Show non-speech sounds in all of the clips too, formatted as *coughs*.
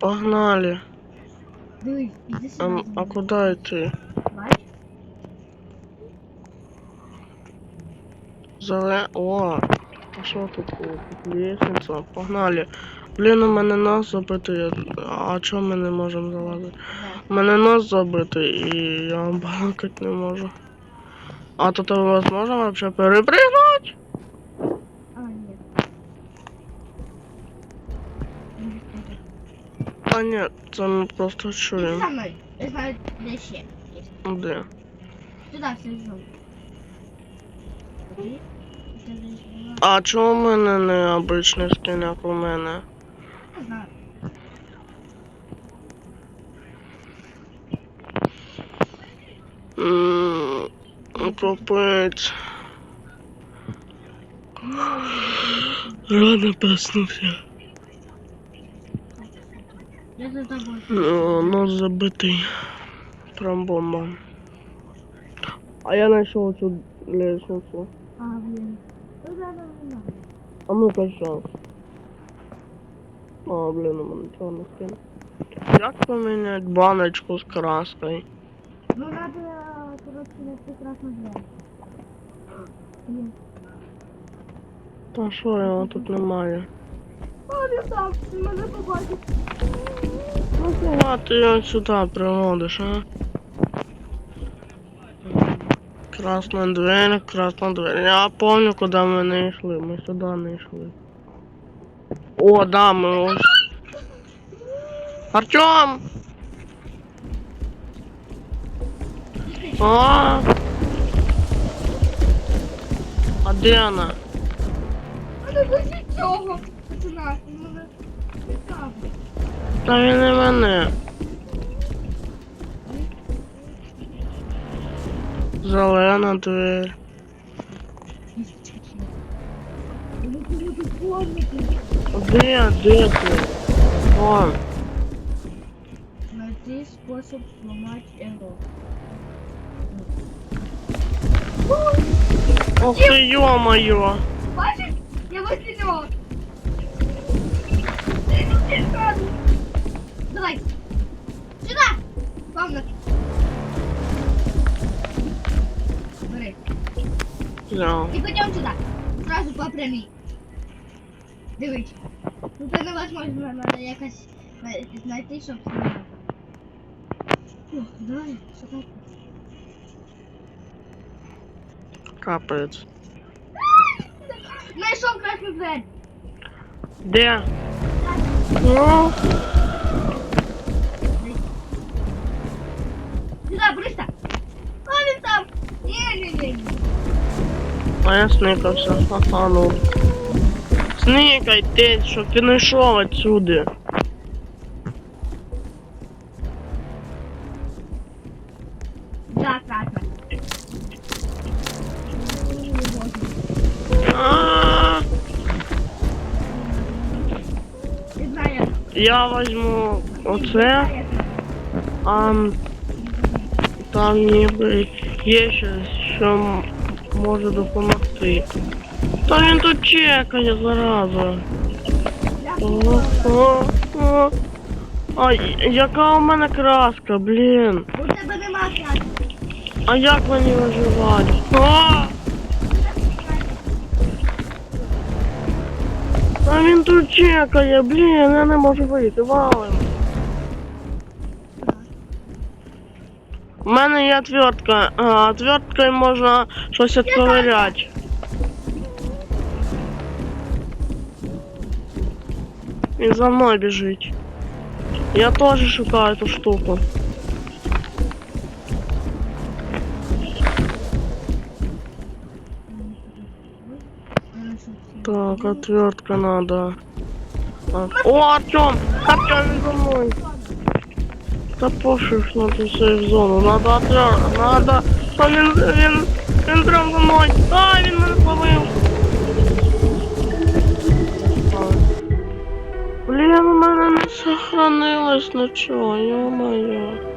Погнали. Дивись, іди сюди. Ем, а куди йти? Бачиш? Зале... О, а що тут? Лестниця. Погнали. Блін, у мене нос забитий. А чого ми не можемо залазити? У мене нос забитий і я балакати не можу. А тут возможно вообще перепрыгнуть? А ні, це ми просто Іди чуємо. за мною. Я знаю, де ще є. Де? Туди все знову. Туди. Це десь була. А чого у мене не обичний скін, як у мене? Не знаю. Ммм, капець. Рано проснувся. *gasps* За тобою. Ну, Нос забитий. Тромбомба. А я знайшов цю лестницю. А, блін. Ну, да, да, да. А ну-ка сейчас. А, блин, у мене чорний скин. Як поміняти баночку з краскою? Ну, надо, короче, найти красну дверь. Та що його тут немає? О, він там, він мене побачив. Ну кого ти його сюди приводиш, а? Красна дверь, красна дверь. Я помню, куди ми не йшли. Ми сюди не йшли. О, да, ми ось. Артем! А! А де вона? Мене дуже цього. Та він не мене. Зелена дверь. Де, де ти? Вон. Найти спосіб зламати його. Ох ти ё-моё. Бачиш? Я возле нього. Давай. Сюда. Комнат. Бери. Взяв. И пойдем сюда. Сразу по прямій. Дивись. Тут невозможно, надо якось знай- знайти, щоб знімати. О, давай, шукай. Капець. Знайшов красну дверь. Де? Ну, я сникався. Ага, ну. Сникай ти, щоб ти не. Я возьму оце, а там ніби є щось, що може допомогти. Та він тут чекає зараза. О, о, о. А яка у мене краска, блін. У тебе нема краски. А як мені виживати? А! А він тут чекає, блін, я не можу вийти, валим. У мене є отвертка, а отверткою можна щось відковиряти. Він за мною біжить. Я теж шукаю ту штуку. Так, отвертка надо. Так. О, Артем! Артем за мной! Да пофиг на ту сейф зону. Надо отвертка. Надо. А він, він, він прям за мною. А, він мене зловив. А. Блін, у мене не сохранилось нічого, ё-моё.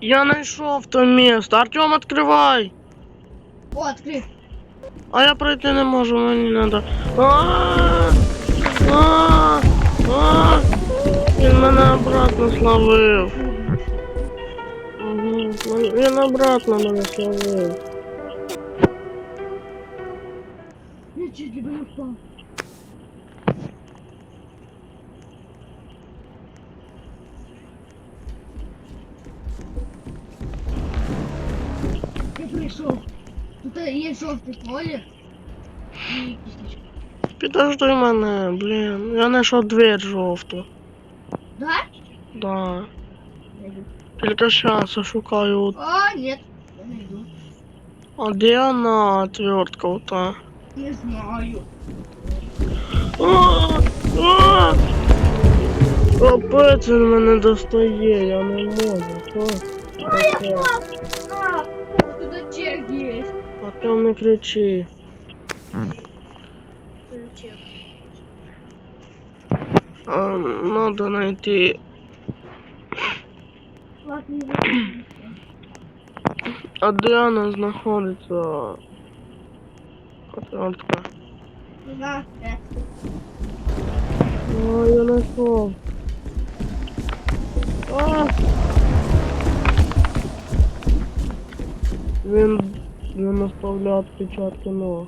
Я знайшов то місто. Артем, відкривай! О, відкрив. А я пройти не можу, мені надо. А, а, а. Він мене обратно словив. Угу. Він обратно мене словив. Я чуть не упав. Жовтий колір і кісточка. Підожди мене, блін. Я знайшов двері жовту. Да? Да. Я йду. Тільки зараз я шукаю. А, нет, я не йду. А де вона отвертка ота? Не знаю. А, а! Капець він мене достає, я не можу. Що? чек є. Артем не кричи. А, надо найти. А де вона знаходиться? Знаю, де. А, я знайшов. А! Він, він оставляє відпечатки ног.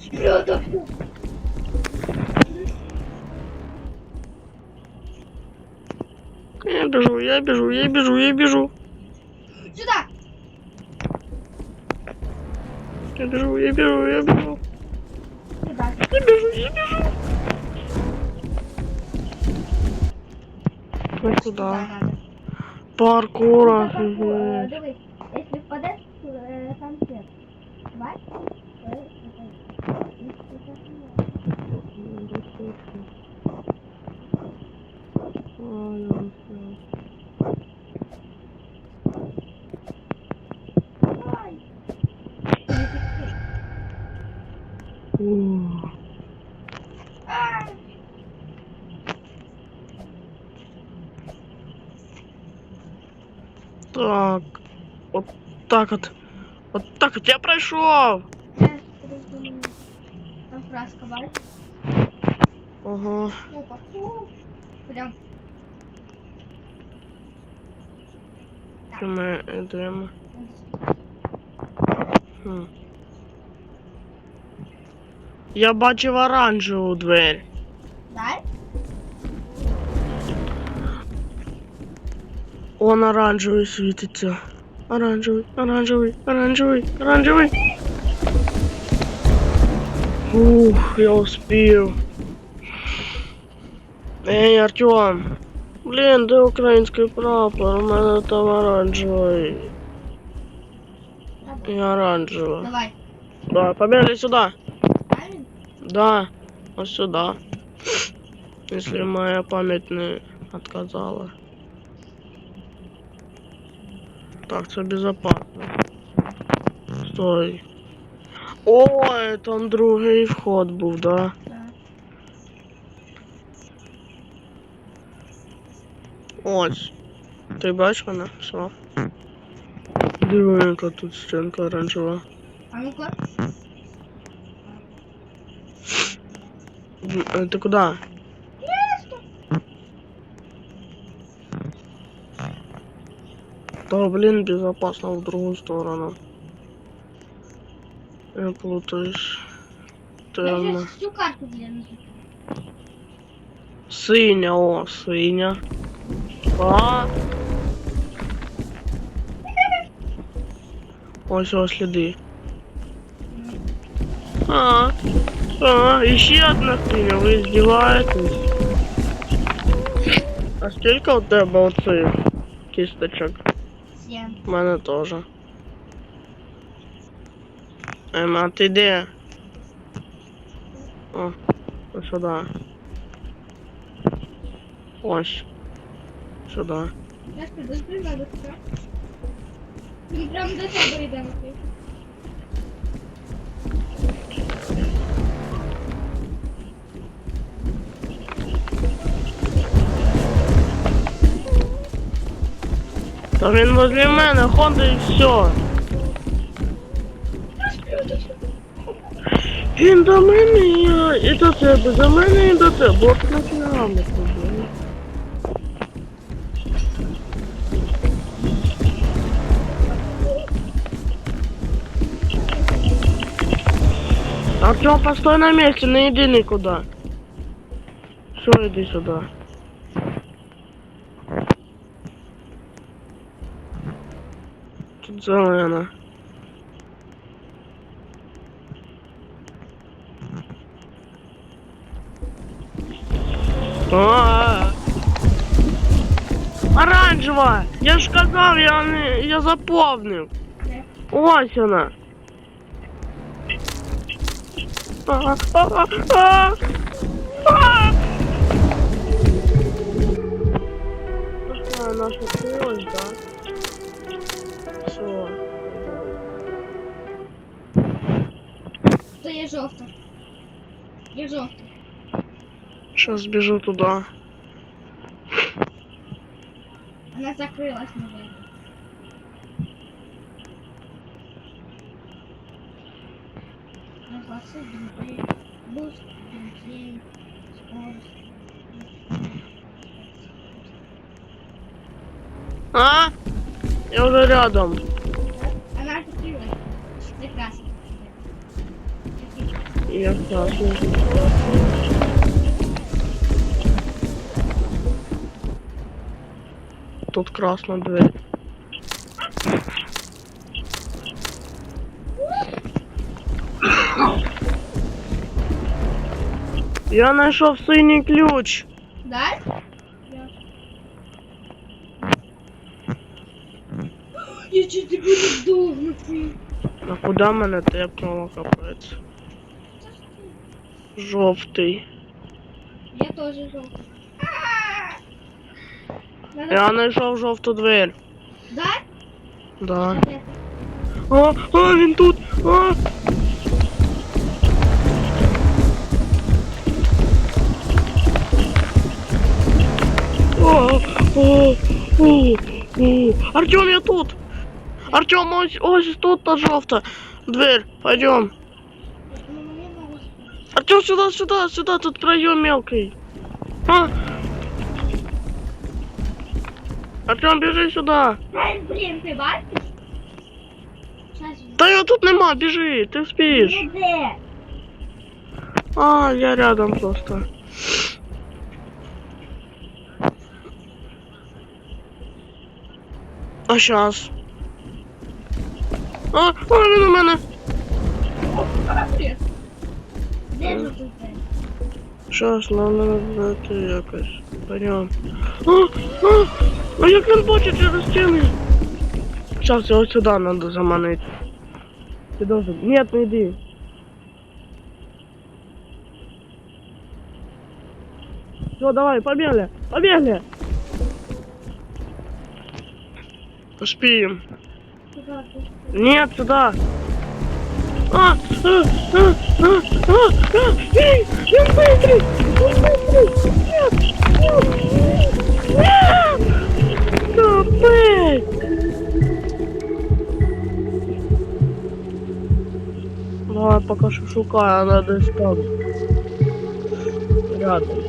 Що таке? Я бежу, я бежу, я бежу, я бежу. Сюда! Я бежу, я бежу, я бежу. Сюда. Я бежу, я бежу. Ну Сюда. Паркур, офигеть. Дивись, якщо впадеш, там свет. Бач? Е, Ай, я не знаю. Ай. Ух. Ай. Так. Вот так вот. Вот так вот я прошел. Ага. Фу. Прям. Ми йдемо? Хм. Я бачив оранжеву двері. Он оранжевий світиться. Оранжевий, оранжевий, оранжевий, оранжевий. Ух, я успів. Ей, Артем. Блін, де український прапор? У мене там оранжевий. І оранжевий. Давай. Да, побегли сюда. Правильно? Да, вот сюда. Если моя память не отказала. Так, все безопасно. Стой. Ой, там другий вход був, да? Да. Ось. Ти бачиш мене? Все. Диви, яка тут стінка оранжева. А ну-ка. Ти куди? Да, блин, безопасно в другую сторону. Я плутаюсь. Я Темно. сейчас всю карту гляну. Синя, о, синя. А. *laughs* Ось ось сліди. А, а, іще одна синя, ви здіваєтесь. А скільки у тебе оцих кісточок? Семь. У мене теж. Ем, а ти де? О, ось сюди. Ось. Сюди. Я ж підозрюю, надо туди. Він прям до тебе йде Матвій. Та він возле мене ходить і все. Він до мене і, я- і до тебе, до мене і до тебе. От нафіга ми ходили. Артем, постой на месте, не иди никуда. Все, иди сюда. Тут зелено. А, Оранжева! Я ж казав, я я заповнив. Ось вона. А, а, а, а, наша да? То є жовта. Є жовта. Сейчас бежу туда. Вона закрилась, мабуть. Нагласи, бензин, буст, бензин, скорость. А? Я уже рядом. Она закрылась. Прекрасно. Я. Тут красная дверь. Я знайшов синій ключ. Да? Я чуть не буду здохнути. А куди мене тепнуло капець? Жовтий. Я тоже жовтий. Я знайшов жовту дверь. Да? Да. А, а, він тут. А. О, о, о, о. Артем, я тут. Артем, ось, ось тут та жовта. Дверь, пойдем. Ну, мені мало. Артем, сюда, сюда, сюда, тут проем мелкий. А. Артем, біжи сюда. Ай, блін, ти бачиш? Щас. Та його тут нема, біжи, ти вспієш. Ну де? А, я рядом просто. А сейчас. А, а він у мене. Привіт. Щас, надо знати якось. Пойдем. А, а, а як він бачить через стіни? Сейчас, його сюди надо заманити. Ти должен. Нет, не йди. Все, давай, побегли, побегли. Успеем. Ти? Нет, сюда. А, а, а, а, а, а, эй, я быстрый, я быстрый. Нет, нет, нет. Капец. Давай пока что шукаю, она десь там. Рядом.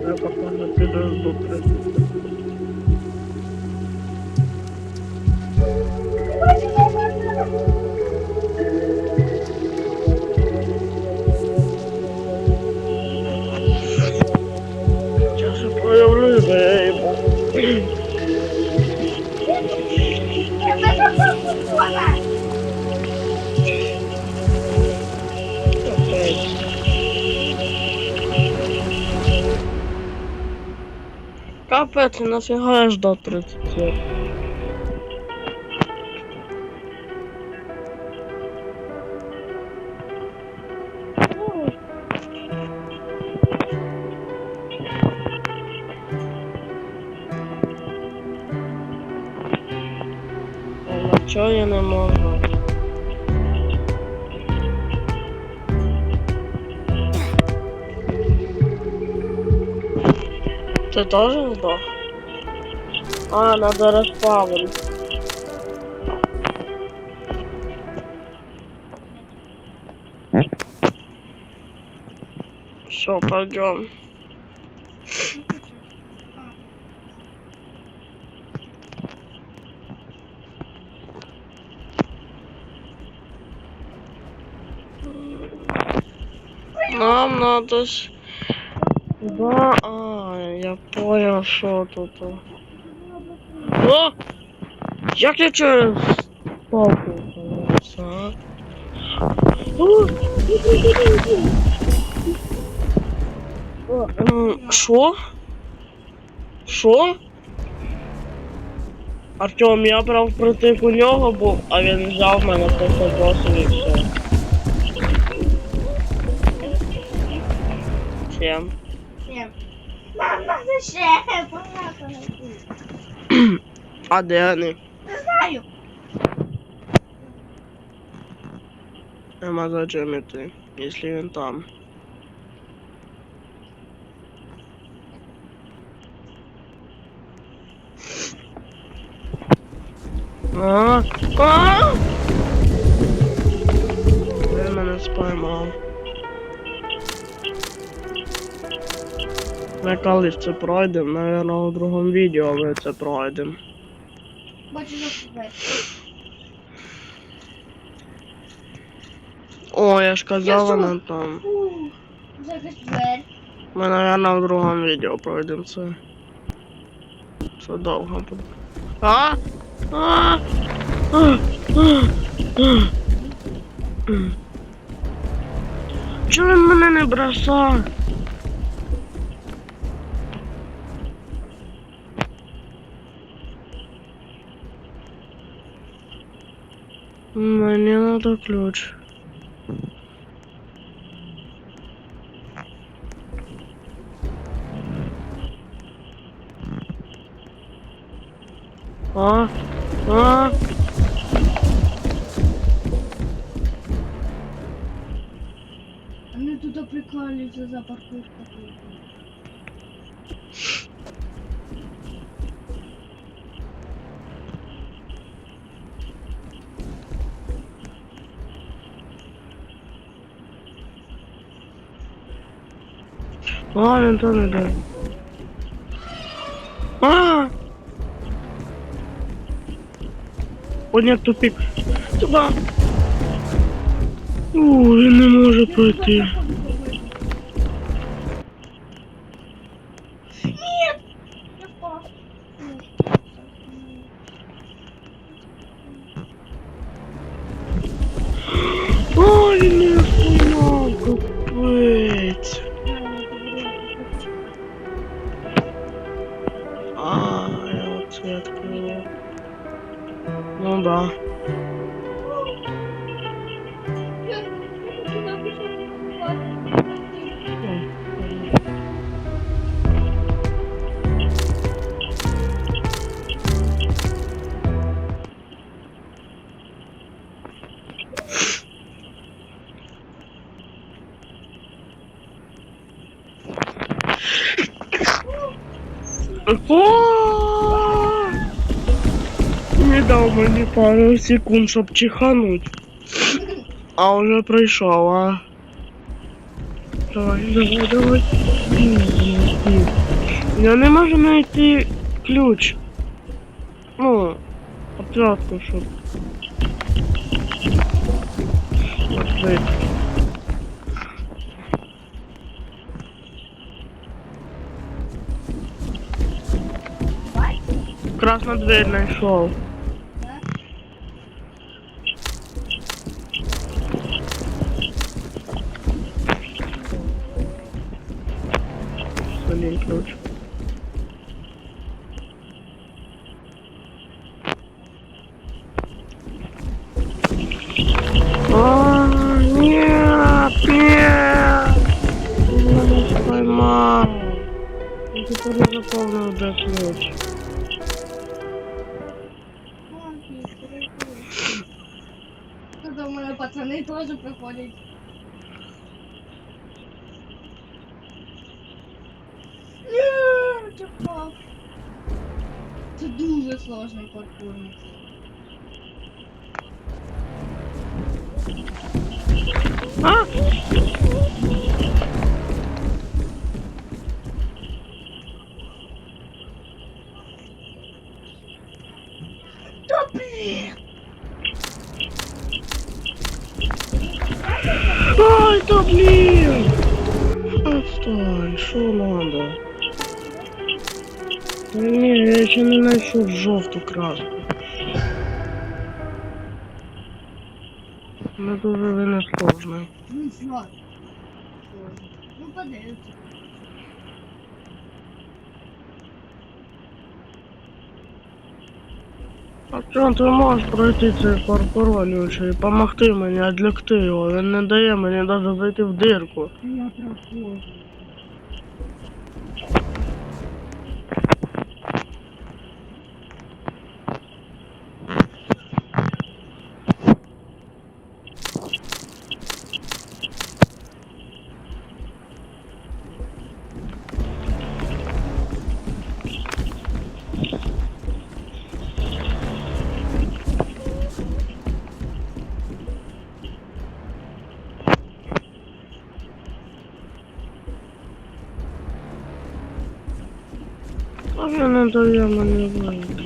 Я пока не підожду 30 Сейчас Капец, нафига я ждал 30 лет? Не можу? Ти теж здох? А, надо розпавити. Все, пойдем. Нам надо ж... Да, а, я понял, что тут. О! Як я через палку управляюся, а? О! О, ем, Що? Що? Артем, я прям впритик у нього був, а він взяв мене просто бросив і все. Всем. Всем. *coughs* Мама, це ще багато знайти. А де вони? Не знаю. Нема зачем іти, якщо він там. А, а! Він мене спіймав. Ми колись це пройдемо, наверное, у другому відео ми це пройдемо. Бачу закупити. О, я ж казав, Я вона там. Ми, наверное, в другому відео пройдемо це. Це довго буде. А? А? А? А? А? Чого він мене не бросав? Мені надо ключ. А? А? Вони тут приколюються за парковку. А, він то не йде. А! О, нет, тупик. Туда. У, не може пройти. Дав пару секунд, щоб чихануть. А уже прийшов, а. Давай, давай, давай. Я не можу знайти ключ. Ну, отвертку, щоб. Відкрити. Красну дверь знайшов. Пацани теж приходять. Ні, ти впав. Це дуже сложний паркур. Максим. А? Не найшов жовту краску. Ну дуже він не сложний. Ну что? Ну подивіться. А чого ти можеш пройти цей і помогти мені відлягти його? Він не дає мені навіть зайти в дирку. Я проходжу. А він не дає мені вийти.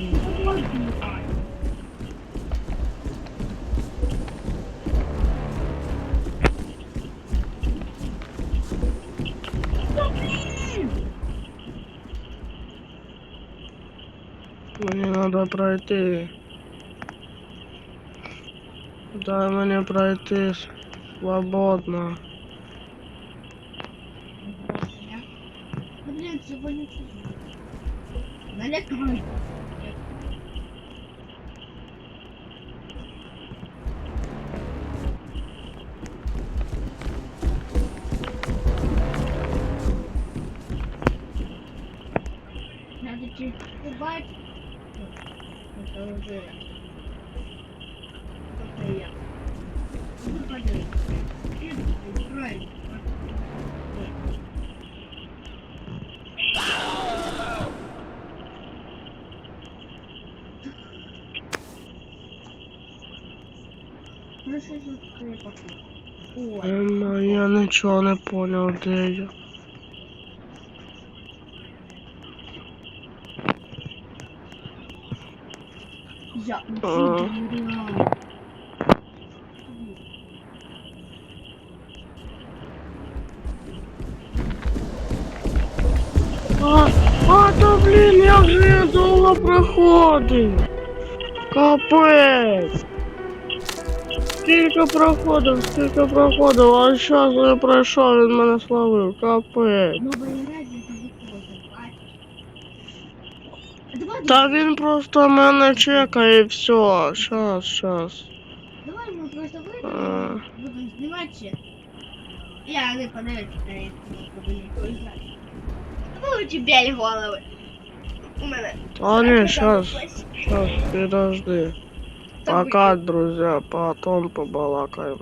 Мені треба пройти. Дай мені пройти свободно. Налякай. Надо чуть убавить. Это уже. Ема, я нічого не поняв, де я. я А. А, а то блін, як же я довго проходив. Капець. Скільки проходив, скільки проходив, а зараз я пройшов, він мене словив. Капець. Ну, блин, разница выходит, бачиш? Давай, Та він просто мене чекає і все. Щас, щас. давай мы просто А. выйдем, будем снимать ще. Я не подивитися, я не буду ніколи знати. Ну, у тебя і голови. У мене. Та ні, щас, щас, подожди. Пока, друзья, потом побалакаем.